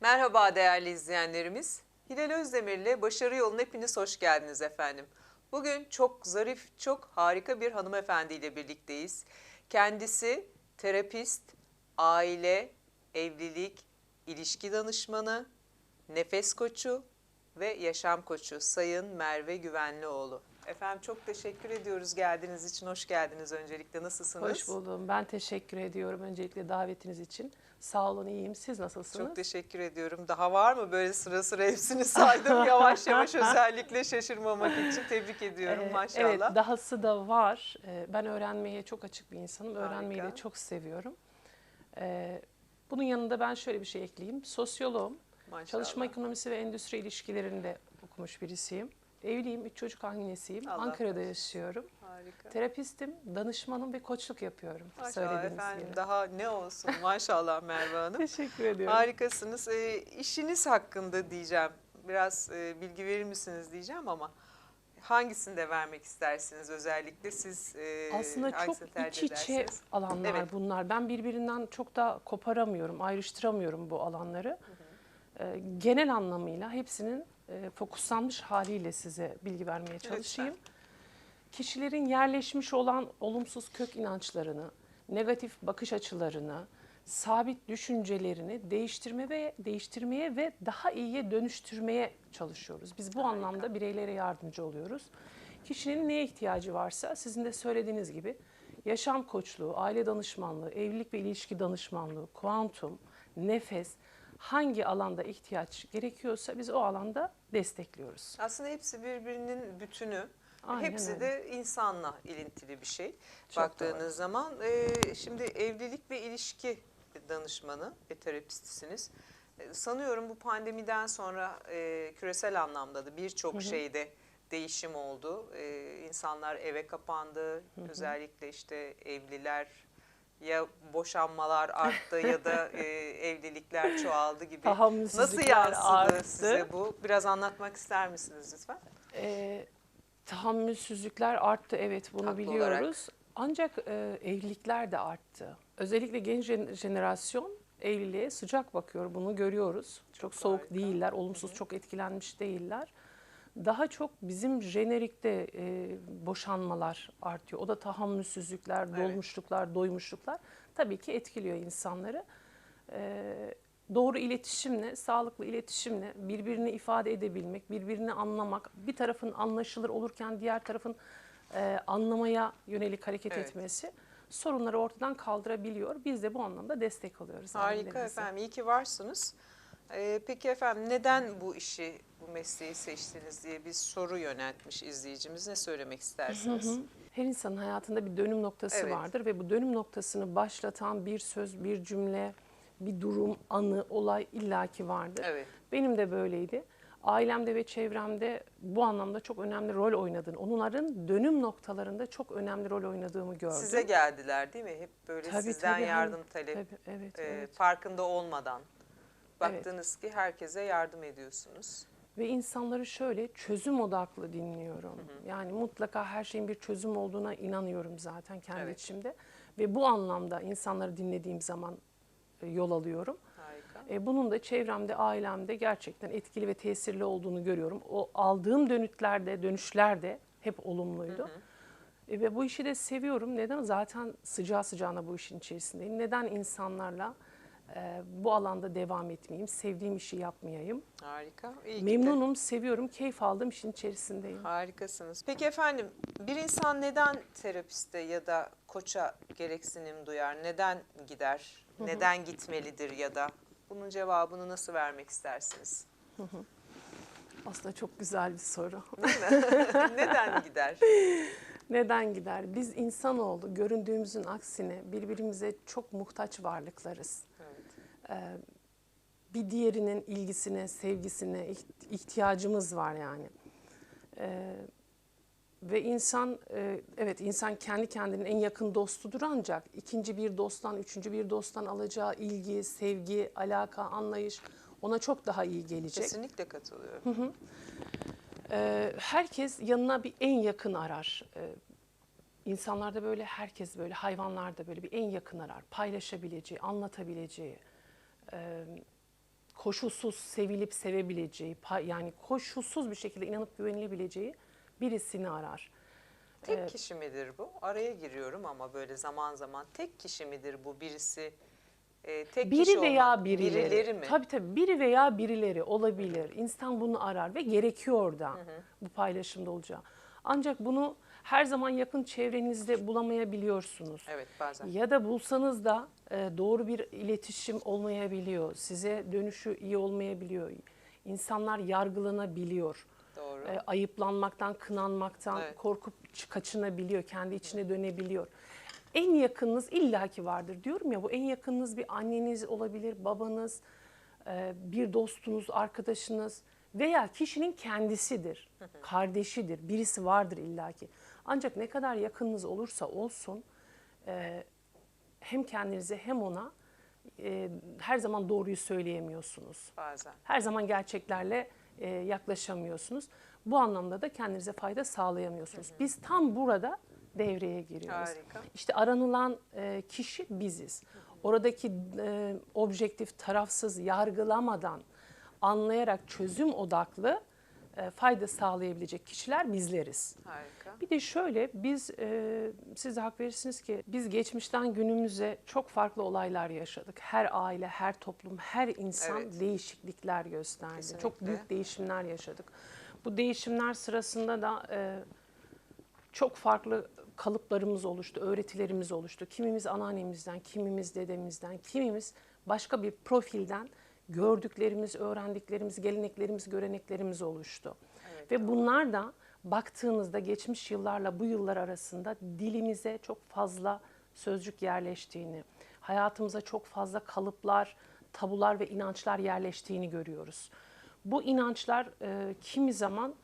Merhaba değerli izleyenlerimiz. Hilal Özdemir'le Başarı Yoluna hepiniz hoş geldiniz efendim. Bugün çok zarif, çok harika bir hanımefendiyle birlikteyiz. Kendisi terapist, aile, evlilik, ilişki danışmanı, nefes koçu ve yaşam koçu Sayın Merve Güvenlioğlu. Efendim çok teşekkür ediyoruz geldiğiniz için. Hoş geldiniz öncelikle. Nasılsınız? Hoş buldum. Ben teşekkür ediyorum öncelikle davetiniz için. Sağ olun, iyiyim. Siz nasılsınız? Çok teşekkür ediyorum. Daha var mı böyle sıra sıra hepsini saydım yavaş yavaş özellikle şaşırmamak için tebrik ediyorum Ee, maşallah. Evet, dahası da var. Ee, Ben öğrenmeye çok açık bir insanım. Öğrenmeyi Harika. de çok seviyorum. Ee, Bunun yanında ben şöyle bir şey ekleyeyim. Sosyoloğum, maşallah. çalışma ekonomisi ve endüstri ilişkilerinde okumuş birisiyim. Evliyim, üç çocuk annesiyim. Allah Ankara'da bağışlasın. yaşıyorum. Harika. Terapistim, danışmanım ve koçluk yapıyorum. Maşallah söylediğiniz efendim gibi. daha ne olsun maşallah Merve Hanım. Teşekkür ediyorum. Harikasınız. Ee, işiniz hakkında diyeceğim. Biraz e, bilgi verir misiniz diyeceğim ama hangisini de vermek istersiniz özellikle siz e, Aslında çok iç içe edersiniz? alanlar Evet. bunlar. Ben birbirinden çok da koparamıyorum, ayrıştıramıyorum bu alanları. Ee, genel anlamıyla hepsinin e, fokuslanmış haliyle size bilgi vermeye çalışayım. Kişilerin yerleşmiş olan olumsuz kök inançlarını, negatif bakış açılarını, sabit düşüncelerini değiştirme ve değiştirmeye ve daha iyiye dönüştürmeye çalışıyoruz. Biz bu Harika. anlamda bireylere yardımcı oluyoruz. Kişinin neye ihtiyacı varsa sizin de söylediğiniz gibi yaşam koçluğu, aile danışmanlığı, evlilik ve ilişki danışmanlığı, kuantum, nefes hangi alanda ihtiyaç gerekiyorsa biz o alanda destekliyoruz. Aslında hepsi birbirinin bütünü. Aynen hepsi öyle. de insanla ilintili bir şey. Çok Baktığınız doğru. zaman e, şimdi evlilik ve ilişki danışmanı ve terapistisiniz. E, sanıyorum bu pandemiden sonra e, küresel anlamda da birçok şeyde değişim oldu. E, insanlar eve kapandı. Özellikle işte evliler ya boşanmalar arttı ya da e, evlilikler çoğaldı gibi. Nasıl yansıdı arttı. size bu? Biraz anlatmak ister misiniz lütfen? Ee, tahammülsüzlükler arttı evet bunu Haklı biliyoruz. Ancak e, evlilikler de arttı. Özellikle genç jen- jenerasyon evliliğe sıcak bakıyor bunu görüyoruz. Çok, soğuk harika. değiller, olumsuz çok etkilenmiş değiller. Daha çok bizim jenerikte e, boşanmalar artıyor. O da tahammülsüzlükler, Evet. dolmuşluklar, doymuşluklar tabii ki etkiliyor insanları. Ee, doğru iletişimle, sağlıklı iletişimle birbirini ifade edebilmek, birbirini anlamak, bir tarafın anlaşılır olurken diğer tarafın e, anlamaya yönelik hareket Evet. etmesi sorunları ortadan kaldırabiliyor. Biz de bu anlamda destek alıyoruz. Harika efendim, iyi ki varsınız. Ee, peki efendim neden bu işi, bu mesleği seçtiniz diye bir soru yöneltmiş izleyicimiz. Ne söylemek istersiniz? Her insanın hayatında bir dönüm noktası Evet. vardır ve bu dönüm noktasını başlatan bir söz, bir cümle, bir durum, anı, olay illaki vardır. Evet. Benim de böyleydi. Ailemde ve çevremde bu anlamda çok önemli rol oynadığını, onların dönüm noktalarında çok önemli rol oynadığımı gördüm. Size geldiler değil mi? Hep böyle Tabii, sizden tabii, yardım talep, Tabii, evet, e, evet. farkında olmadan. Baktınız ki herkese yardım ediyorsunuz. Ve insanları şöyle çözüm odaklı dinliyorum. Yani mutlaka her şeyin bir çözüm olduğuna inanıyorum zaten kendi Evet. içimde. Ve bu anlamda insanları dinlediğim zaman e, yol alıyorum. Harika. E, bunun da çevremde, ailemde gerçekten etkili ve tesirli olduğunu görüyorum. O aldığım dönütlerde, dönüşlerde hep olumluydu. E, ve bu işi de seviyorum. Neden? Zaten sıcağı sıcağına bu işin içerisindeyim. Neden insanlarla e, bu alanda devam etmeyeyim, sevdiğim işi yapmayayım? Harika. İyi ki de. Memnunum, seviyorum, keyif aldığım işin içerisindeyim. Harikasınız. Peki efendim bir insan neden terapiste ya da koça gereksinim duyar? Neden gider? Neden gitmelidir ya da bunun cevabını nasıl vermek istersiniz? Aslında çok güzel bir soru. neden gider? Neden gider? Biz insanoğlu göründüğümüzün aksine birbirimize çok muhtaç varlıklarız. Ee, bir diğerinin ilgisine, sevgisine iht- ihtiyacımız var yani. Ee, ve insan, e, evet insan kendi kendinin en yakın dostudur ancak ikinci bir dosttan, üçüncü bir dosttan alacağı ilgi, sevgi, alaka, anlayış ona çok daha iyi gelecek. Kesinlikle katılıyorum. Ee, herkes yanına bir en yakın arar. Ee, insanlarda böyle herkes böyle hayvanlarda böyle bir en yakın arar. Paylaşabileceği, anlatabileceği. Ee, koşulsuz sevilip sevebileceği, yani koşulsuz bir şekilde inanıp güvenilebileceği birisini arar. Tek kişi midir bu? Araya giriyorum ama böyle zaman zaman tek kişi midir bu birisi? e, tek kişi Biri veya olmak, birileri. Birileri mi? Tabii tabii biri veya birileri olabilir. İnsan bunu arar ve gerekiyor da bu paylaşımda olacağı. Ancak bunu her zaman yakın çevrenizde bulamayabiliyorsunuz. Evet bazen. Ya da bulsanız da e, doğru bir iletişim olmayabiliyor. Size dönüşü iyi olmayabiliyor. İnsanlar yargılanabiliyor. Doğru. E, ayıplanmaktan, kınanmaktan Evet. korkup kaçınabiliyor, kendi içine dönebiliyor. En yakınınız illaki vardır diyorum ya bu en yakınınız bir anneniz olabilir, babanız, e, bir dostunuz, arkadaşınız veya kişinin kendisidir, kardeşidir, birisi vardır illaki. Ancak ne kadar yakınınız olursa olsun e, hem kendinize hem ona e, her zaman doğruyu söyleyemiyorsunuz. Bazen. Her zaman gerçeklerle e, yaklaşamıyorsunuz. Bu anlamda da kendinize fayda sağlayamıyorsunuz. Biz tam burada devreye giriyoruz. Harika. İşte aranılan e, kişi biziz. Oradaki e, objektif, tarafsız, yargılamadan, anlayarak çözüm odaklı fayda sağlayabilecek kişiler bizleriz. Harika. Bir de şöyle biz e, siz de hak verirsiniz ki biz geçmişten günümüze çok farklı olaylar yaşadık. Her aile, her toplum, her insan Evet. değişiklikler gösterdi. Çok Kesinlikle. büyük değişimler yaşadık. Bu değişimler sırasında da e, çok farklı kalıplarımız oluştu, öğretilerimiz oluştu. Kimimiz anneannemizden, kimimiz dedemizden, kimimiz başka bir profilden gördüklerimiz, öğrendiklerimiz, geleneklerimiz, göreneklerimiz oluştu. Evet, Ve bunlar da baktığınızda geçmiş yıllarla bu yıllar arasında dilimize çok fazla sözcük yerleştiğini, hayatımıza çok fazla kalıplar, tabular ve inançlar yerleştiğini görüyoruz. Bu inançlar e, kimi zaman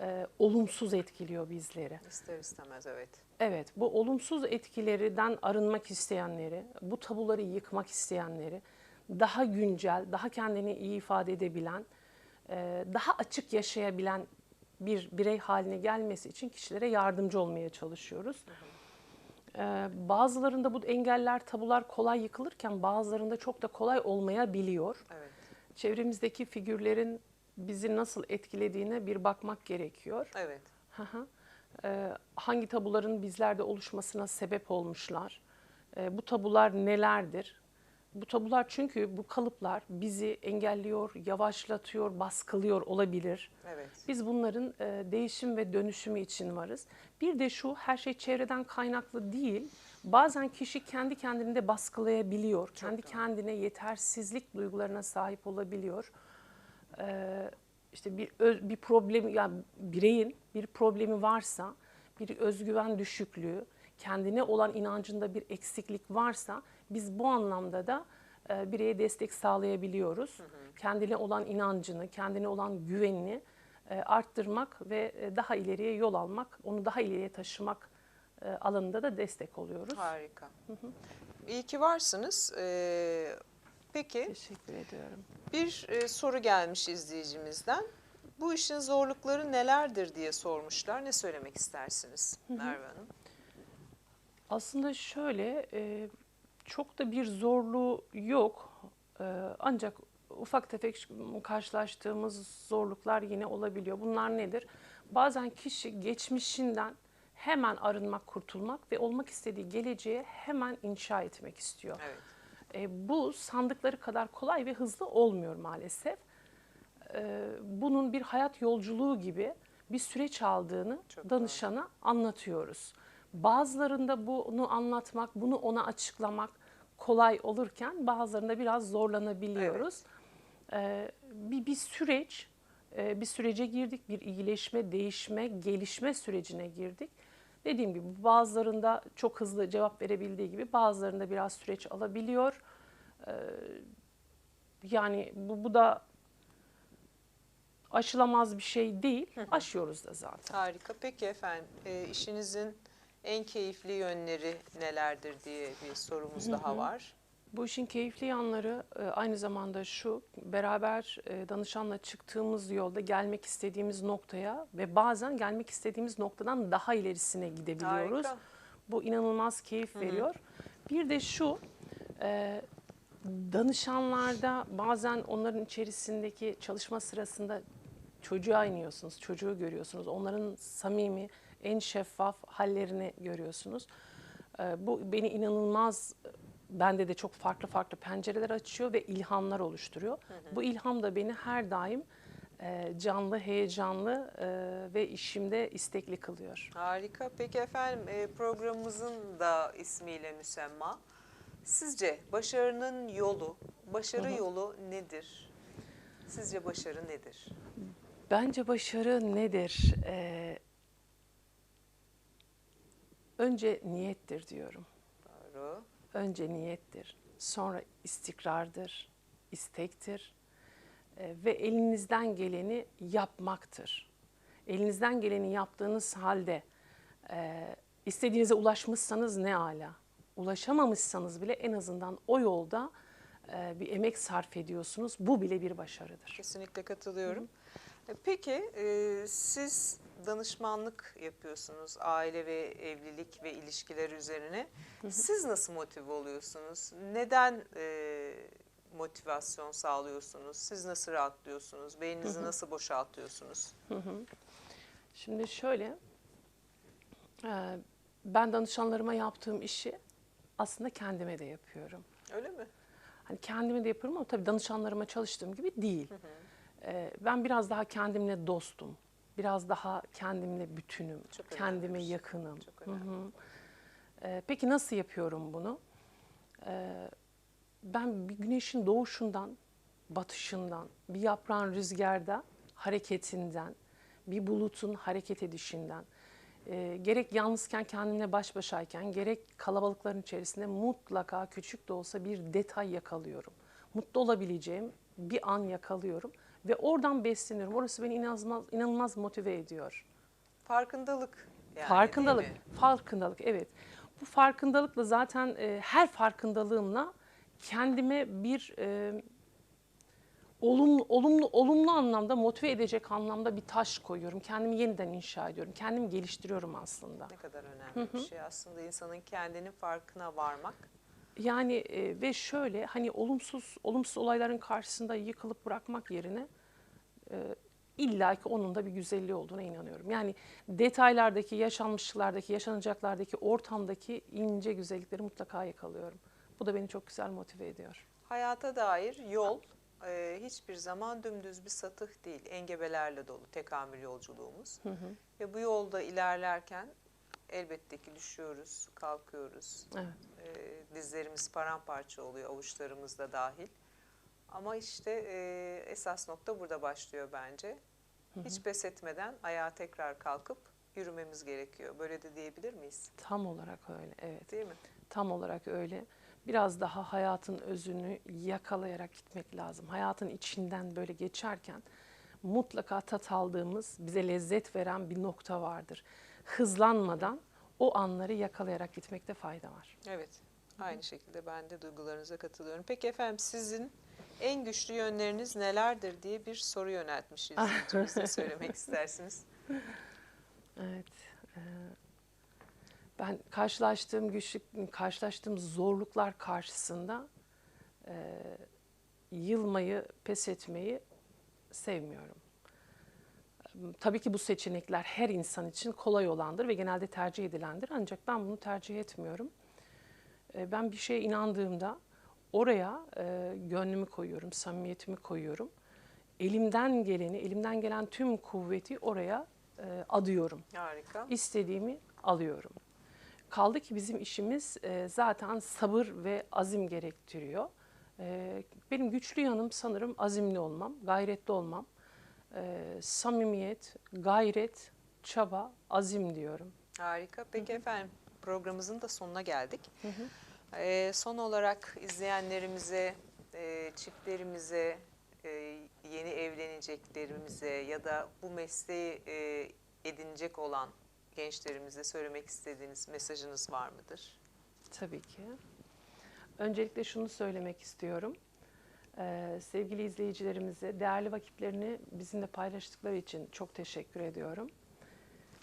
e, olumsuz etkiliyor bizleri. İster istemez evet. Evet, bu olumsuz etkilerden arınmak isteyenleri, bu tabuları yıkmak isteyenleri, daha güncel, daha kendini iyi ifade edebilen, e, daha açık yaşayabilen bir birey haline gelmesi için kişilere yardımcı olmaya çalışıyoruz. E, Bazılarında bu engeller, tabular kolay yıkılırken bazılarında çok da kolay olmayabiliyor. Evet. Çevremizdeki figürlerin bizi nasıl etkilediğine bir bakmak gerekiyor. Evet. Ee, hangi tabuların bizlerde oluşmasına sebep olmuşlar? Bu tabular nelerdir? Bu tabular çünkü bu kalıplar bizi engelliyor, yavaşlatıyor, baskılıyor olabilir. Evet. Biz bunların e, değişim ve dönüşümü için varız. Bir de şu her şey çevreden kaynaklı değil. Bazen kişi kendi kendini de baskılayabiliyor. kendi doğru. kendine yetersizlik duygularına sahip olabiliyor. Ee, işte bir öz- bir problem yani bireyin bir problemi varsa, bir özgüven düşüklüğü, kendine olan inancında bir eksiklik varsa biz bu anlamda da e, bireye destek sağlayabiliyoruz. Kendine olan inancını, kendine olan güvenini e, arttırmak ve e, daha ileriye yol almak, onu daha ileriye taşımak e, alanında da destek oluyoruz. Harika. İyi ki varsınız. Ee, peki Teşekkür ediyorum. bir e, soru gelmiş izleyicimizden. Bu işin zorlukları nelerdir diye sormuşlar. Ne söylemek istersiniz Merve Hanım? Aslında şöyle e, çok da bir zorluğu yok. E, ancak ufak tefek karşılaştığımız zorluklar yine olabiliyor. Bunlar nedir? Bazen kişi geçmişinden hemen arınmak, kurtulmak ve olmak istediği geleceğe hemen inşa etmek istiyor. Evet. E, bu sandıkları kadar kolay ve hızlı olmuyor maalesef. E, bunun bir hayat yolculuğu gibi bir süreç aldığını Çok danışana anlatıyoruz. Bazılarında bunu anlatmak, bunu ona açıklamak kolay olurken bazılarında biraz zorlanabiliyoruz. E, bir, bir süreç, e, bir sürece girdik, bir iyileşme, değişme, gelişme sürecine girdik. Dediğim gibi bazılarında çok hızlı cevap verebildiği gibi bazılarında biraz süreç alabiliyor. Ee, yani bu, bu da aşılamaz bir şey değil. Aşıyoruz da zaten. Harika. Peki efendim e, işinizin en keyifli yönleri nelerdir diye bir sorumuz daha var. Bu işin keyifli yanları e, aynı zamanda şu, beraber e, danışanla çıktığımız yolda gelmek istediğimiz noktaya ve bazen gelmek istediğimiz noktadan daha ilerisine gidebiliyoruz. Harika. Bu inanılmaz keyif veriyor. Bir de şu, e, Danışanlarda bazen onların içerisindeki çalışma sırasında çocuğa iniyorsunuz, çocuğu görüyorsunuz. Onların samimi, en şeffaf hallerini görüyorsunuz. Ee, Bu beni inanılmaz, bende de çok farklı farklı pencereler açıyor ve ilhamlar oluşturuyor. Bu ilham da beni her daim e, canlı, heyecanlı e, ve işimde istekli kılıyor. Harika. Peki efendim e, programımızın da ismiyle müsemma. Sizce başarının yolu, başarı yolu nedir? Sizce başarı nedir? Bence başarı nedir? Ee, önce niyettir diyorum. Doğru. Önce niyettir, sonra istikrardır, istektir Ee, ve elinizden geleni yapmaktır. Elinizden geleni yaptığınız halde e, istediğinize ulaşmışsanız ne ala. Ulaşamamışsanız bile en azından o yolda e, bir emek sarf ediyorsunuz. Bu bile bir başarıdır. Kesinlikle katılıyorum. E, Peki e, siz danışmanlık yapıyorsunuz aile ve evlilik ve ilişkiler üzerine. Siz nasıl motive oluyorsunuz? Neden e, motivasyon sağlıyorsunuz? Siz nasıl rahatlıyorsunuz? Beyninizi nasıl boşaltıyorsunuz? Şimdi şöyle, e, ben danışanlarıma yaptığım işi aslında kendime de yapıyorum. Öyle mi? Hani kendime de yapıyorum ama tabii danışanlarıma çalıştığım gibi değil. E, Ben biraz daha kendimle dostum, biraz daha kendimle bütünüm, Çok önemli kendime şey. yakınım. Çok Hı önemli. hı. E, Peki nasıl yapıyorum bunu? E, Ben bir güneşin doğuşundan, batışından, bir yaprağın rüzgarda hareketinden, bir bulutun hareket edişinden, e, gerek yalnızken kendimle baş başayken, gerek kalabalıkların içerisinde mutlaka küçük de olsa bir detay yakalıyorum. Mutlu olabileceğim bir an yakalıyorum ve oradan besleniyorum. Orası beni inanılmaz, inanılmaz motive ediyor. Farkındalık. Yani, farkındalık, farkındalık evet. Bu farkındalıkla zaten e, her farkındalığımla kendime bir e, olumlu, olumlu, olumlu anlamda motive edecek anlamda bir taş koyuyorum. Kendimi yeniden inşa ediyorum. Kendimi geliştiriyorum aslında. Ne kadar önemli bir şey aslında insanın kendinin farkına varmak. Yani e, ve şöyle hani olumsuz olumsuz olayların karşısında yıkılıp bırakmak yerine e, illa ki onun da bir güzelliği olduğuna inanıyorum. Yani detaylardaki, yaşanmışlıklardaki, yaşanacaklardaki, ortamdaki ince güzellikleri mutlaka yakalıyorum. Bu da beni çok güzel motive ediyor. Hayata dair yol e, hiçbir zaman dümdüz bir satıh değil. Engebelerle dolu tekamül yolculuğumuz. Ve bu yolda ilerlerken elbette ki düşüyoruz, kalkıyoruz. Evet. E, dizlerimiz paramparça oluyor, avuçlarımız da dahil. Ama işte e, esas nokta burada başlıyor bence. Hiç pes etmeden ayağa tekrar kalkıp yürümemiz gerekiyor. Böyle de diyebilir miyiz? Tam olarak öyle, evet. Değil mi? Tam olarak öyle. Biraz daha hayatın özünü yakalayarak gitmek lazım. Hayatın içinden böyle geçerken mutlaka tat aldığımız, bize lezzet veren bir nokta vardır. Hızlanmadan o anları yakalayarak gitmekte fayda var. Evet. Aynı şekilde ben de duygularınıza katılıyorum. Peki efendim sizin en güçlü yönleriniz nelerdir diye bir soru yöneltmiş izleyicimiz. Ne söylemek istersiniz? Evet. e, Ben karşılaştığım güçlük, karşılaştığım zorluklar karşısında e, yılmayı, pes etmeyi sevmiyorum. Tabii ki bu seçenekler her insan için kolay olandır ve genelde tercih edilendir. Ancak ben bunu tercih etmiyorum. E, Ben bir şeye inandığımda oraya e, gönlümü koyuyorum, samimiyetimi koyuyorum. Elimden geleni, elimden gelen tüm kuvveti oraya e, adıyorum. Harika. İstediğimi alıyorum. Kaldı ki bizim işimiz zaten sabır ve azim gerektiriyor. Benim güçlü yanım sanırım azimli olmam, gayretli olmam. E, samimiyet, gayret, çaba, azim diyorum. Harika. Peki efendim programımızın da sonuna geldik. Ee, son olarak izleyenlerimize, e, çiftlerimize, e, yeni evleneceklerimize ya da bu mesleği e, edinecek olan gençlerimize söylemek istediğiniz mesajınız var mıdır? Tabii ki. Öncelikle şunu söylemek istiyorum. Ee, sevgili izleyicilerimize değerli vakitlerini bizimle paylaştıkları için çok teşekkür ediyorum.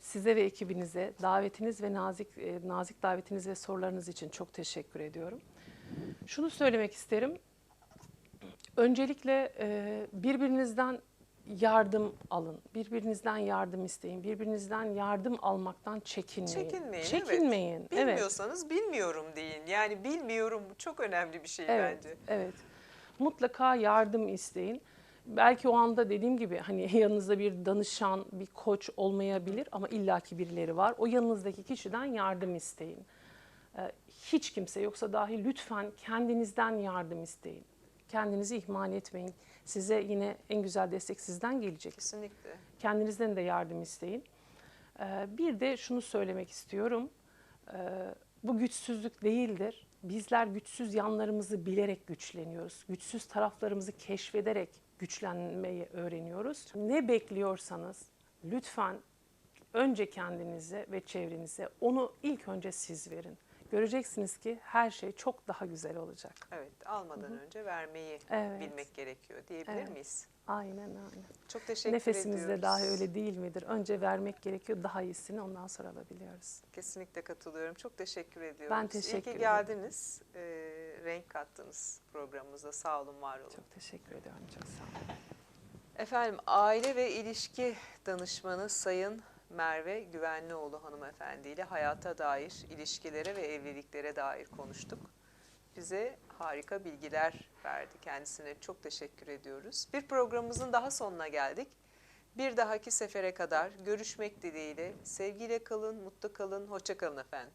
Size ve ekibinize davetiniz ve nazik e, nazik davetiniz ve sorularınız için çok teşekkür ediyorum. Şunu söylemek isterim. Öncelikle e, birbirinizden yardım alın, birbirinizden yardım isteyin, birbirinizden yardım almaktan çekinmeyin. Çekinmeyin, evet. Çekinmeyin. Evet. Bilmiyorsanız bilmiyorum deyin. Yani bilmiyorum çok önemli bir şey Evet, bence. evet. Mutlaka yardım isteyin. Belki o anda dediğim gibi hani yanınızda bir danışan, bir koç olmayabilir ama illaki birileri var. O yanınızdaki kişiden yardım isteyin. Ee, Hiç kimse yoksa dahi lütfen kendinizden yardım isteyin. Kendinizi ihmal etmeyin. Size yine en güzel destek sizden gelecek. Kesinlikle. Kendinizden de yardım isteyin. Ee, Bir de şunu söylemek istiyorum. Ee, Bu güçsüzlük değildir. Bizler güçsüz yanlarımızı bilerek güçleniyoruz. Güçsüz taraflarımızı keşfederek güçlenmeyi öğreniyoruz. Ne bekliyorsanız lütfen önce kendinize ve çevrenize onu ilk önce siz verin. Göreceksiniz ki her şey çok daha güzel olacak. Evet, almadan önce vermeyi Evet. bilmek gerekiyor diyebilir Evet. miyiz? Aynen öyle. Çok teşekkür Nefesimizde ediyoruz. dahi öyle değil midir? Önce vermek gerekiyor, daha iyisini ondan sonra alabiliyoruz. Kesinlikle katılıyorum. Çok teşekkür ediyoruz. Ben teşekkür İyi ki ederim. geldiniz. Ee, renk kattınız programımıza. Sağ olun, var olun. Çok teşekkür ediyorum. Çok sağ olun. Efendim aile ve ilişki danışmanı Sayın Merve Güvenlioğlu hanımefendi ile hayata dair, ilişkilere ve evliliklere dair konuştuk. Bize harika bilgiler verdi. Kendisine çok teşekkür ediyoruz. Bir programımızın daha sonuna geldik. Bir dahaki sefere kadar görüşmek dileğiyle sevgiyle kalın, mutlu kalın, hoşça kalın efendim.